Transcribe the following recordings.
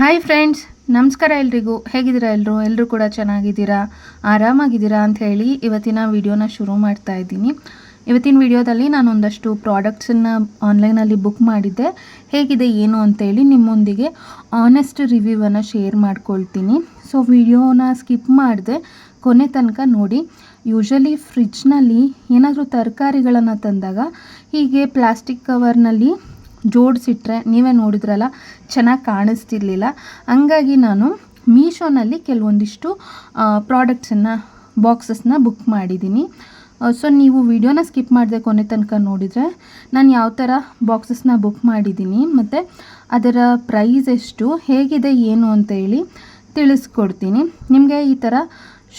Hi friends ನಮಸ್ಕಾರ ಎಲ್ರಿಗೂ. ಹೇಗಿದ್ದೀರಾ ಎಲ್ಲರೂ ಎಲ್ಲರೂ ಕೂಡ ಚೆನ್ನಾಗಿದ್ದೀರಾ? ಆರಾಮಾಗಿದ್ದೀರಾ ಅಂತ ಹೇಳಿ ಇವತ್ತಿನ ವಿಡಿಯೋನ ಶುರು ಮಾಡ್ತಾ ಇದ್ದೀನಿ. ಇವತ್ತಿನ ವಿಡಿಯೋದಲ್ಲಿ ನಾನು ಒಂದಷ್ಟು ಪ್ರಾಡಕ್ಟ್ಸನ್ನು ಆನ್ಲೈನಲ್ಲಿ ಬುಕ್ ಮಾಡಿದ್ದೆ. ಹೇಗಿದೆ, ಏನು ಅಂತೇಳಿ ನಿಮ್ಮೊಂದಿಗೆ ಆನೆಸ್ಟ್ ರಿವ್ಯೂವನ್ನು ಶೇರ್ ಮಾಡ್ಕೊಳ್ತೀನಿ. ಸೊ ವಿಡಿಯೋನ ಸ್ಕಿಪ್ ಮಾಡಿದೆ ಕೊನೆ ತನಕ ನೋಡಿ. ಯೂಶಲಿ ಫ್ರಿಜ್ನಲ್ಲಿ ಏನಾದರೂ ತರಕಾರಿಗಳನ್ನು ತಂದಾಗ ಹೀಗೆ ಪ್ಲಾಸ್ಟಿಕ್ ಕವರ್ನಲ್ಲಿ ಜೋಡಿಸಿಟ್ರೆ ನೀವೇ ನೋಡಿದ್ರಲ್ಲ, ಚೆನ್ನಾಗಿ ಕಾಣಿಸ್ತಿರ್ಲಿಲ್ಲ. ಹಂಗಾಗಿ ನಾನು ಮೀಶೋನಲ್ಲಿ ಕೆಲವೊಂದಿಷ್ಟು ಪ್ರಾಡಕ್ಟ್ಸನ್ನು ಬಾಕ್ಸಸ್ನ ಬುಕ್ ಮಾಡಿದ್ದೀನಿ. ಸೊ ನೀವು ವಿಡಿಯೋನ ಸ್ಕಿಪ್ ಮಾಡಿದೆ ಕೊನೆ ತನಕ ನೋಡಿದರೆ, ನಾನು ಯಾವ ಥರ ಬಾಕ್ಸಸ್ನ ಬುಕ್ ಮಾಡಿದ್ದೀನಿ, ಮತ್ತು ಅದರ ಪ್ರೈಸ್ ಎಷ್ಟು, ಹೇಗಿದೆ, ಏನು ಅಂತ ಹೇಳಿ ತಿಳಿಸ್ಕೊಡ್ತೀನಿ. ನಿಮಗೆ ಈ ಥರ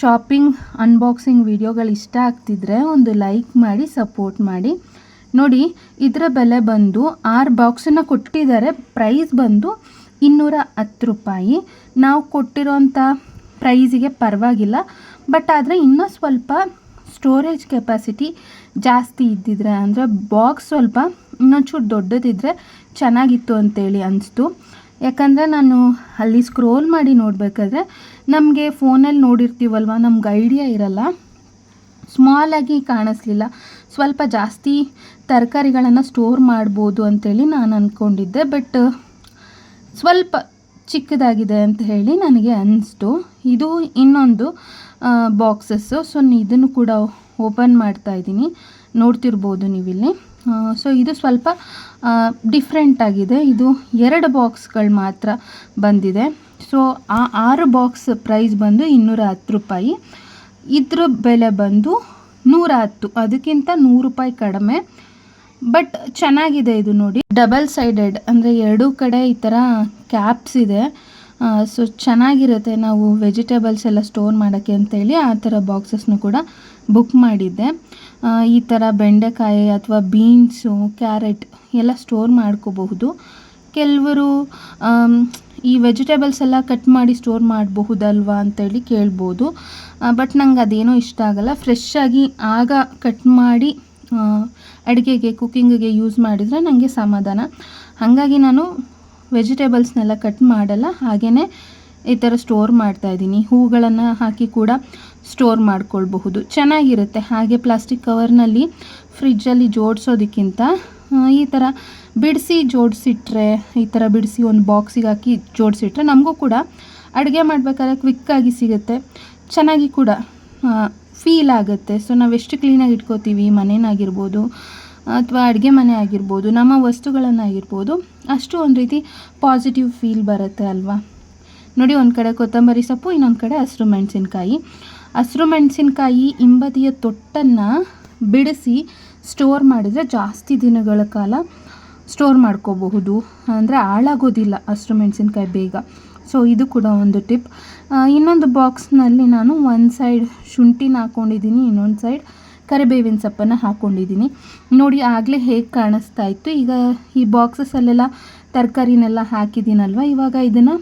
ಶಾಪಿಂಗ್ ಅನ್ಬಾಕ್ಸಿಂಗ್ ವಿಡಿಯೋಗಳು ಇಷ್ಟ ಆಗ್ತಿದ್ರೆ ಒಂದು ಲೈಕ್ ಮಾಡಿ ಸಪೋರ್ಟ್ ಮಾಡಿ. ನೋಡಿ, ಇದರ ಬೆಲೆ ಬಂದು ಆರು ಬಾಕ್ಸನ್ನ ಕೊಟ್ಟಿದ್ದಾರೆ. ಪ್ರೈಸ್ ಬಂದು ಇನ್ನೂರ ಹತ್ತು ರೂಪಾಯಿ. ನಾವು ಕೊಟ್ಟಿರೋಂಥ ಪ್ರೈಸಿಗೆ ಪರವಾಗಿಲ್ಲ. ಬಟ್ ಆದರೆ ಇನ್ನೂ ಸ್ವಲ್ಪ ಸ್ಟೋರೇಜ್ ಕೆಪಾಸಿಟಿ ಜಾಸ್ತಿ ಇದ್ದಿದ್ರೆ, ಅಂದರೆ ಬಾಕ್ಸ್ ಸ್ವಲ್ಪ ಇನ್ನೊಂಚೂರು ದೊಡ್ಡದಿದ್ದರೆ ಚೆನ್ನಾಗಿತ್ತು ಅಂತೇಳಿ ಅನಿಸ್ತು. ಯಾಕಂದರೆ ನಾನು ಅಲ್ಲಿ ಸ್ಕ್ರೋಲ್ ಮಾಡಿ ನೋಡಬೇಕಾದ್ರೆ ನಮಗೆ ಫೋನಲ್ಲಿ ನೋಡಿರ್ತೀವಲ್ವ, ನಮ್ಗೆ ಐಡಿಯಾ ಇರಲ್ಲ. ಸ್ಮಾಲಾಗಿ ಕಾಣಿಸ್ಲಿಲ್ಲ. ಸ್ವಲ್ಪ ಜಾಸ್ತಿ ತರಕಾರಿಗಳನ್ನು ಸ್ಟೋರ್ ಮಾಡ್ಬೋದು ಅಂಥೇಳಿ ನಾನು ಅಂದ್ಕೊಂಡಿದ್ದೆ ಬಟ್ ಸ್ವಲ್ಪ ಚಿಕ್ಕದಾಗಿದೆ ಅಂತ ಹೇಳಿ ನನಗೆ ಅನ್ನಿಸ್ತು ಇದು ಇನ್ನೊಂದು ಬಾಕ್ಸಸ್ಸು ಸೊ ಇದನ್ನು ಕೂಡ ಓಪನ್ ಮಾಡ್ತಾ ಇದ್ದೀನಿ. ನೋಡ್ತಿರ್ಬೋದು ನೀವಿಲ್ಲಿ. ಸೊ ಇದು ಸ್ವಲ್ಪ ಡಿಫ್ರೆಂಟ್ ಆಗಿದೆ. ಇದು ಎರಡು ಬಾಕ್ಸ್ಗಳು ಮಾತ್ರ ಬಂದಿದೆ. ಸೊ ಆ ಆರು ಬಾಕ್ಸ್ ಪ್ರೈಸ್ ಬಂದು ಇನ್ನೂರ ಹತ್ತು ರೂಪಾಯಿ. ಇದ್ರ ಬೆಲೆ ಬಂದು ನೂರ ಹತ್ತು. ಅದಕ್ಕಿಂತ ನೂರು ರೂಪಾಯಿ ಕಡಿಮೆ. ಬಟ್ ಚೆನ್ನಾಗಿದೆ ಇದು ನೋಡಿ. ಡಬಲ್ ಸೈಡೆಡ್ ಅಂದರೆ ಎರಡೂ ಕಡೆ ಈ ಥರ ಕ್ಯಾಪ್ಸ್ ಇದೆ. ಸೊ ಚೆನ್ನಾಗಿರುತ್ತೆ ನಾವು ವೆಜಿಟೇಬಲ್ಸ್ ಎಲ್ಲ ಸ್ಟೋರ್ ಮಾಡೋಕ್ಕೆ ಅಂತೇಳಿ ಆ ಥರ ಬಾಕ್ಸಸ್ನು ಕೂಡ ಬುಕ್ ಮಾಡಿದ್ದೆ. ಈ ಥರ ಬೆಂಡೆಕಾಯಿ ಅಥವಾ ಬೀನ್ಸು ಕ್ಯಾರೆಟ್ ಎಲ್ಲ ಸ್ಟೋರ್ ಮಾಡ್ಕೋಬಹುದು. ಕೆಲವರು ಈ ವೆಜಿಟೇಬಲ್ಸ್ ಎಲ್ಲ ಕಟ್ ಮಾಡಿ ಸ್ಟೋರ್ ಮಾಡಬಹುದಲ್ವಾ ಅಂತೇಳಿ ಕೇಳ್ಬೋದು. ಬಟ್ ನಂಗೆ ಅದೇನೋ ಇಷ್ಟ ಆಗಲ್ಲ. ಫ್ರೆಶ್ ಆಗಿ ಕಟ್ ಮಾಡಿ ಅಡುಗೆಗೆ ಕುಕ್ಕಿಂಗಿಗೆ ಯೂಸ್ ಮಾಡಿದರೆ ನನಗೆ ಸಮಾಧಾನ. ಹಾಗಾಗಿ ನಾನು ವೆಜಿಟೇಬಲ್ಸ್ನೆಲ್ಲ ಕಟ್ ಮಾಡಲ್ಲ. ಹಾಗೆಯೇ ಈ ಥರ ಸ್ಟೋರ್ ಮಾಡ್ತಾಯಿದ್ದೀನಿ ಹೂಗಳನ್ನು ಹಾಕಿ ಕೂಡ ಸ್ಟೋರ್ ಮಾಡ್ಕೊಳ್ಬಹುದು. ಚೆನ್ನಾಗಿರುತ್ತೆ. ಹಾಗೆ ಪ್ಲಾಸ್ಟಿಕ್ ಕವರ್ನಲ್ಲಿ ಫ್ರಿಜ್ಜಲ್ಲಿ ಜೋಡಿಸೋದಕ್ಕಿಂತ ಈ ಥರ ಬಿಡಿಸಿ ಜೋಡಿಸಿಟ್ರೆ, ಈ ಥರ ಬಿಡಿಸಿ ಒಂದು ಬಾಕ್ಸಿಗೆ ಹಾಕಿ ಜೋಡಿಸಿಟ್ರೆ ನಮಗೂ ಕೂಡ ಅಡುಗೆ ಮಾಡಬೇಕಾದ್ರೆ ಕ್ವಿಕ್ಕಾಗಿ ಸಿಗುತ್ತೆ. ಚೆನ್ನಾಗಿ ಕೂಡ ಫೀಲ್ ಆಗುತ್ತೆ. ಸೊ ನಾವು ಎಷ್ಟು ಕ್ಲೀನಾಗಿ ಇಟ್ಕೋತೀವಿ ಮನೇನಾಗಿರ್ಬೋದು ಅಥವಾ ಅಡುಗೆ ಮನೆ ಆಗಿರ್ಬೋದು, ನಮ್ಮ ವಸ್ತುಗಳನ್ನಾಗಿರ್ಬೋದು ಅಷ್ಟು ಒಂದು ರೀತಿ ಪಾಸಿಟಿವ್ ಫೀಲ್ ಬರುತ್ತೆ ಅಲ್ವಾ? ನೋಡಿ, ಒಂದು ಕಡೆ ಕೊತ್ತಂಬರಿ ಸೊಪ್ಪು, ಇನ್ನೊಂದು ಕಡೆ ಹಸಿರು ಮೆಣಸಿನ್ಕಾಯಿ. ಹಸಿರು ಮೆಣಸಿನ್ಕಾಯಿ ಹಿಂಬದಿಯ ತೊಟ್ಟನ್ನು ಬಿಡಿಸಿ ಸ್ಟೋರ್ ಮಾಡಿದರೆ ಜಾಸ್ತಿ ದಿನಗಳ ಕಾಲ ಸ್ಟೋರ್ ಮಾಡ್ಕೋಬಹುದು. ಅಂದರೆ ಹಾಳಾಗೋದಿಲ್ಲ ಹಸಿರು ಮೆಣಸಿನ್ಕಾಯಿ ಬೇಗ. ಸೊ ಇದು ಕೂಡ ಒಂದು ಟಿಪ್ ಇನ್ನೊಂದು ಬಾಕ್ಸ್ನಲ್ಲಿ ನಾನು ಒಂದು ಸೈಡ್ ಶುಂಠಿನ ಹಾಕ್ಕೊಂಡಿದ್ದೀನಿ ಇನ್ನೊಂದು ಸೈಡ್ ಕರಿಬೇವಿನ ಸೊಪ್ಪನ್ನು ಹಾಕ್ಕೊಂಡಿದ್ದೀನಿ ನೋಡಿ, ಆಗಲೇ ಹೇಗೆ ಕಾಣಿಸ್ತಾ ಇತ್ತು. ಈಗ ಈ ಬಾಕ್ಸಸ್ಸಲ್ಲೆಲ್ಲ ತರಕಾರಿನೆಲ್ಲ ಹಾಕಿದ್ದೀನಲ್ವ? ಇವಾಗ ಇದನ್ನು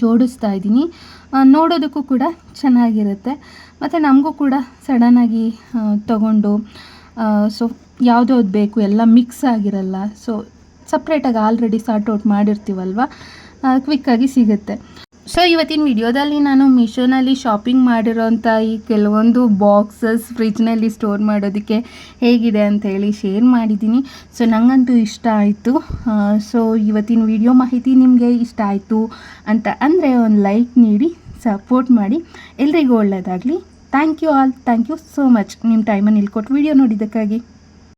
ಜೋಡಿಸ್ತಾ ಇದ್ದೀನಿ. ನೋಡೋದಕ್ಕೂ ಕೂಡ ಚೆನ್ನಾಗಿರುತ್ತೆ. ಮತ್ತು ನಮಗೂ ಕೂಡ ಸಡನ್ನಾಗಿ ತಗೊಂಡು ಸೊ ಯಾವುದ್ಯಾವ್ದು ಬೇಕು ಎಲ್ಲ ಮಿಕ್ಸ್ ಆಗಿರಲ್ಲ. ಸೊ ಸಪ್ರೇಟಾಗಿ ಆಲ್ರೆಡಿ ಸಾರ್ಟ್ ಔಟ್ ಮಾಡಿರ್ತೀವಲ್ವ? ಕ್ವಿಕ್ಕಾಗಿ ಸಿಗುತ್ತೆ. ಸೊ ಇವತ್ತಿನ ವಿಡಿಯೋದಲ್ಲಿ ನಾನು ಮೀಶೋನಲ್ಲಿ ಶಾಪಿಂಗ್ ಮಾಡಿರೋಂಥ ಈ ಕೆಲವೊಂದು ಬಾಕ್ಸಸ್ ಫ್ರಿಜ್ನಲ್ಲಿ ಸ್ಟೋರ್ ಮಾಡೋದಕ್ಕೆ ಹೇಗಿದೆ ಅಂತ ಹೇಳಿ ಶೇರ್ ಮಾಡಿದ್ದೀನಿ. ಸೊ ನನಗಂತೂ ಇಷ್ಟ ಆಯಿತು. ಸೊ ಇವತ್ತಿನ ವಿಡಿಯೋ ಮಾಹಿತಿ ನಿಮಗೆ ಇಷ್ಟ ಆಯಿತು ಅಂತ ಅಂದರೆ ಒಂದು ಲೈಕ್ ನೀಡಿ ಸಪೋರ್ಟ್ ಮಾಡಿ. ಎಲ್ರಿಗೂ ಒಳ್ಳೆಯದಾಗಲಿ thank you all thank you so much ನಿಮ್ಮ ಟೈಮನ್ನು ಇಲ್ಲಿ ಕೊಟ್ಟು ವಿಡಿಯೋ ನೋಡಿದ್ದಕ್ಕಾಗಿ